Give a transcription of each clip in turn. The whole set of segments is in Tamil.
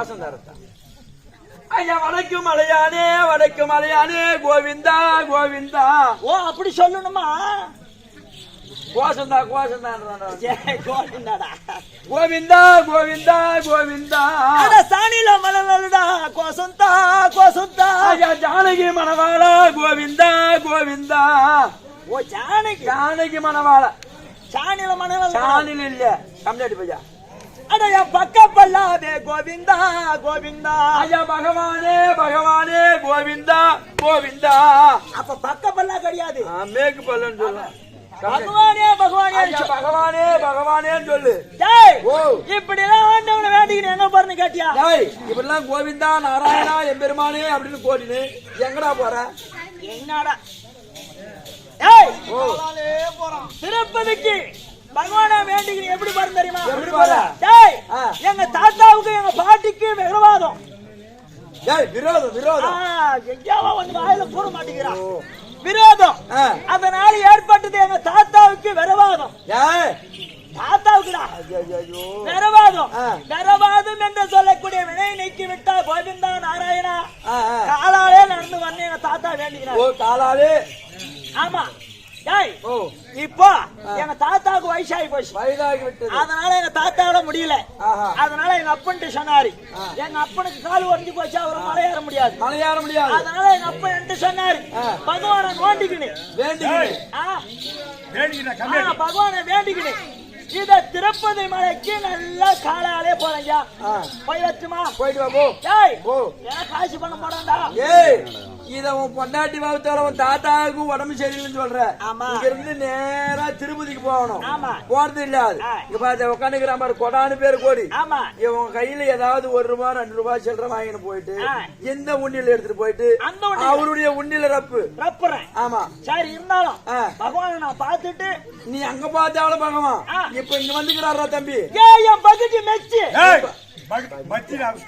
கோசுந்தா ஐயா வடக்கு மலையானே வடக்கு மலையானே கோவிந்தா கோவிந்தா. ஓ அப்படி சொல்லணுமா? கோசந்தா கோவிந்தாடா. கோவிந்தா கோவிந்தா கோவிந்தா. சாணில மலர்டா கோசந்தா கோசந்தா. ஐயா ஜானகி மணவாளா கோவிந்தா கோவிந்தா. ஓ ஜானகி. ஜானகி மணவாளா. சாணில மலர் சாணில் இல்ல. கம்ப்ளீட் பையா அட என் பக்க பல்லாதே கோவிந்தா கோவிந்தா. ஐயா பகவானே பகவானே கோவிந்தா கோவிந்தா. அப்ப பக்க பல்லா கிடையாது. ஆ, மேற்கு பல்லன்னு சொல்லலாம் பகவானே பகவானே பகவானே பகவானேன்னு சொல்லு. இப்படி எல்லாம் ஆண்டவனை வேண்டிக்கிட்டு எங்க போறன்னு கேட்டியா? டேய் இப்படிலாம் கோவிந்தா நாராயணா எம்பெருமானே அப்படின்னு கோடினு எங்கடா போற? என்னடா திருப்பதிக்கு. பகவானா வேண்டிக்கிறீங்க எப்படி பாரு தெரியுமா? எப்படி பாரு? டேய். எங்க தாத்தாவுக்கு எங்க பாட்டிக்கு விரவாதம் டேய் விரோதம் விரோதம். எங்கேயாவோ வந்து வாயில கூற மாட்டேங்கிறான் விரோதம். அதனால ஏற்பட்டது எங்க தாத்தாவுக்கு விரவாதம் தாத்தாவுக்குடா விரவாதம். விரவாதம் என்று சொல்லக்கூடிய வினை நீக்கி விட்டா கோவிந்தா நாராயணா. காலாலே நடந்து வந்து எங்க தாத்தா வேண்டிக்கிறார். காலாலே. ஆமா. இப்போ எங்க தாத்தாவுக்கு வயசாகி போச்சு. வயதாகி விட்டது. அதனால எங்க தாத்தாவோட முடியல. அதனால எங்க அப்பன்ட்டு சொன்னாரு. எங்க அப்பனுக்கு கால் உடஞ்சு போச்சு அவரை மலையேற முடியாது. மலையாள முடியாது. அதனால எங்க அப்பன் என்கிட்ட சொன்னாரு. பகவானை நோண்டிக்கினு. ஆ, பகவானை வேண்டிக்கினு. இத திருப்பதி மலைக்கு நல்லா காலாலே போறேங்க ஆ. போய் வச்சுமா போயிட்டு வா போ. காசு பண்ண போறான்டா ஏய். இத உன் பொண்டாட்டி வகுத்தால உன் தாத்தாவுக்கு உடம்பு சரியில்லைன்னு சொல்ற. இங்க இருந்து நேரா திருப்பதிக்கு போகணும் ஆமா. போறது இல்ல. இங்க பாத்து உட்காந்துக்கிறான் பாரு கொடானு பேரு கோடி ஆமா இவன் கையில ஏதாவது ஒரு ரூபாய் ரெண்டு ரூபாய் சில்லற வாங்கிட்டு போயிட்டு. எந்த உண்டியில எடுத்துட்டு போயிட்டு? அவருடைய உண்டியில ரப்பு ரப்புறேன் ஆமா சரி இருந்தாலும். பகவானை நான் பார்த்துட்டு நீ அங்க பார்த்தாலும் பகவான். இப்ப இங்க வந்துக்கிறாரா தம்பி ஏ என் பகுதி மெச்சு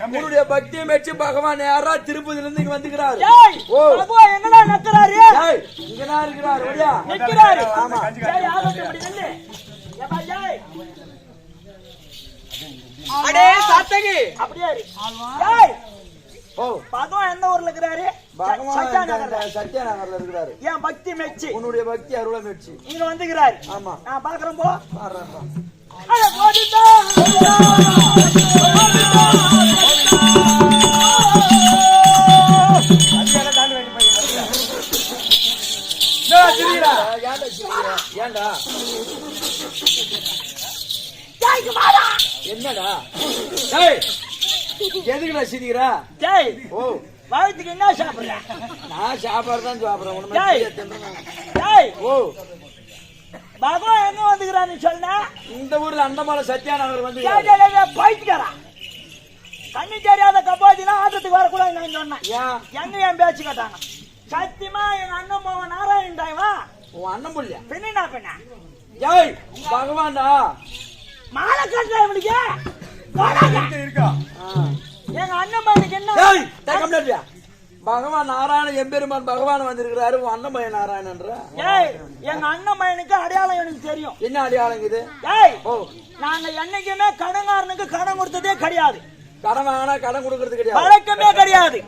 உன்னுடைய பக்தியை மெச்சு பகவான் நேரா திருப்பதில இருந்து இங்க வந்துக்கிறாரு ஏய் ஓ. பகவான் எங்கடா இங்கதான் இருக்கிறாரு நிக்கிறாரு. ஆமா. சரி ஆகட்டும் இப்படி நில்லு. ஏப்பா, ஏய், அடே சாத்தகி. அப்படியே இரு. ஏய். ஓ. பகவான் எந்த ஊர்ல இருக்கிறாரு? இருக்கிறாரு. என் பக்தி மெச்சு? உன்னுடைய பக்தி அருளை மெச்சு இங்க வந்துக்கிறாரு. ஆமா. நான் பாக்குறேன் போ. ஏன்டா என்னடா? எதுக்குடா சிரிக்கிறா? ஓ. என்ன சாப்பிடுற? நான் சாப்பாடு தான் சாப்பிடுறேன். உன்னை ஏய். மாதிரி தின்னுறேன். ஜெய் ஓ. பகவான் எங்க வந்துக்கிறான்னு சொன்னா இந்த ஊர்ல அண்டமால சத்யா நகர் வந்து பைத்தியக்காரா. கண்ணு தெரியாத கப்பாத்தினா ஆட்டத்துக்கு வரக்கூடாது நான் சொன்னேன். எங்க என் பேச்சு கேட்டாங்க? சத்தியமா எங்க அண்ணன் மோகன் நாராயணன் தாய்வா? உன் அண்ணன் புள்ளியா? பின்னா பின்ன ஏய் பகவான்டா. மாலை கட்டுற இவனுக்கு? இருக்கா? எங்க அண்ணன் பையனுக்கு என்ன? பகவான் நாராயண எம்பெருமான் பகவான் வந்திருக்கிறாரு. உன் அண்ணன் பையன் நாராயணன்ற. ஏய் எங்க அண்ணன் பையனுக்கு அடையாளம் எனக்கு தெரியும். என்ன அடையாளம் இது? ஏய் ஓ. நாங்க என்னைக்குமே கடன்காரனுக்கு கடன் கொடுத்ததே கிடையாது. கடன் வாங்கினா கடன் கொடுக்கறது கிடையாது வழக்கமே கிடையாது.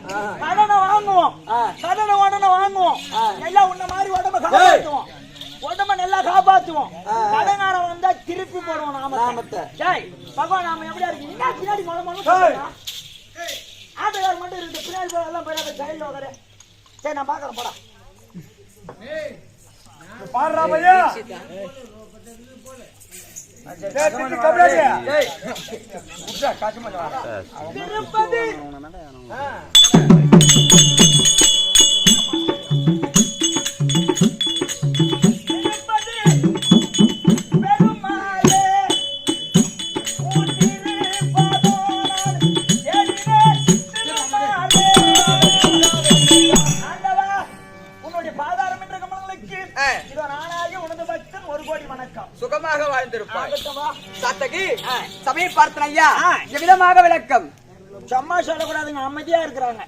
கடனை வாங்குவோம். கடனை உடனே வாங்குவோம். எல்லாம் உன்ன மாதிரி உடம்ப காப்பாத்துவோம் உடம்ப நல்லா காப்பாத்துவோம். கடங்காரன் வந்தா திருப்பி போடுவோம் நாம நாமத்தை. ஜெய் பகவான் நாம எப்படியா இருக்கு என்ன பின்னாடி மொழ மொழ. ஆட்டக்காரர் மட்டும் இருக்கு பின்னாடி போய் எல்லாம் போய் ஜெயில உட்காரு சரி நான் பாக்குறேன் போடா பையா. டேய், திட்டு கம்மியாடியா? ஏய் உட்றா, காசு ஆகட்டுமா? சாத்தகி சமய பார்த்தன ஐயா ஆ. எவ்விதமாக விளக்கம் சும்மா சொல்லக்கூடாதுங்க அமைதியா இருக்கிறாங்க.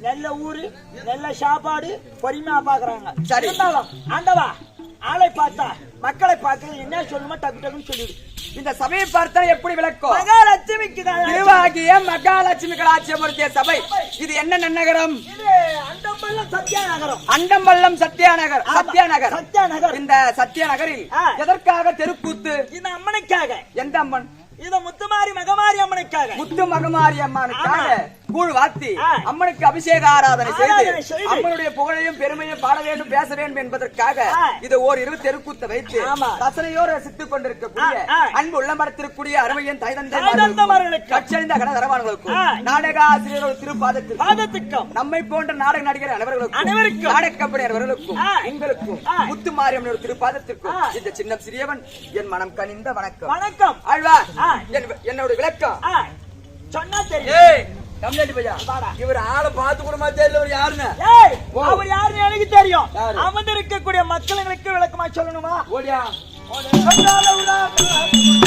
நல்ல ஊரு நல்ல சாப்பாடு பொறுமையா பாக்குறாங்க சரி. ஆண்டவா ஆளை பார்த்தா மக்களை பார்க்கறது என்ன சொல்லுமோ டக்கு டக்குன்னு சொல்லிடு இந்த சமய பார்த்தன எப்படி விளக்கம்? மகாலட்சுமிக்கு தான் திருவாகிய மகாலட்சுமி கலாச்சியமூர்த்திய சபை. இது என்ன நன்னகரம்? இது அண்டம்பல்ல சத்யா நகரம் அண்டம்பள்ளம் சத்யாநகர் சத்யாநகர். சத்யாநகர். இந்த சத்யாநகரில். எதற்காக தெருக்கூத்து? இந்த அம்மனுக்காக. எந்த அம்மன்? இது முத்துமாரி மகமாரி அம்மனுக்காக முத்து மகமாரி அம்மனுக்காக. கூழ் வாத்தி. அம்மனுக்கு அபிஷேக ஆராதனை செய்து. அம்மனுடைய புகழையும் பெருமையும் பாட வேண்டும் பேச வேண்டும் என்பதற்காக. இது ஓர் இரு தெருக்கூத்த வைத்து. ரசனையோடு ரசித்துக் கொண்டிருக்கக்கூடிய. அன்பு உள்ளமரத்திற்குரிய அருமையின் தாய் தந்தைமார்களுக்கும். கச்சறிந்த கனதரவான்களுக்கும். நாடக ஆசிரியர்கள் திருப்பாதத்தில் பாதத்துக்கும் நம்மை போன்ற நாடக நடிகர் அனைவர்களுக்கும் அனைவருக்கும். நாடக கம்பெனி அனைவர்களுக்கும் ஆ. முத்து மாரியம்மன் திருப்பாதத்திற்கும். இந்த சின்னம் சிறியவன் என் மனம் கனிந்த வணக்கம் வணக்கம் ஆழ்வா ஆ. என் என்னோட விளக்கம்? சொன்னா தெரியும். கம்லாட்டி பையா. இவர் ஆளை பார்த்து கூட மாதிரி தெரியல இவர் யாருன்னு. அவர் யாருன்னு எனக்கு தெரியும்? அமர்ந்திருக்கக்கூடிய மக்களுங்களுக்கு விளக்கமா சொல்லணுமா? ஓடியா?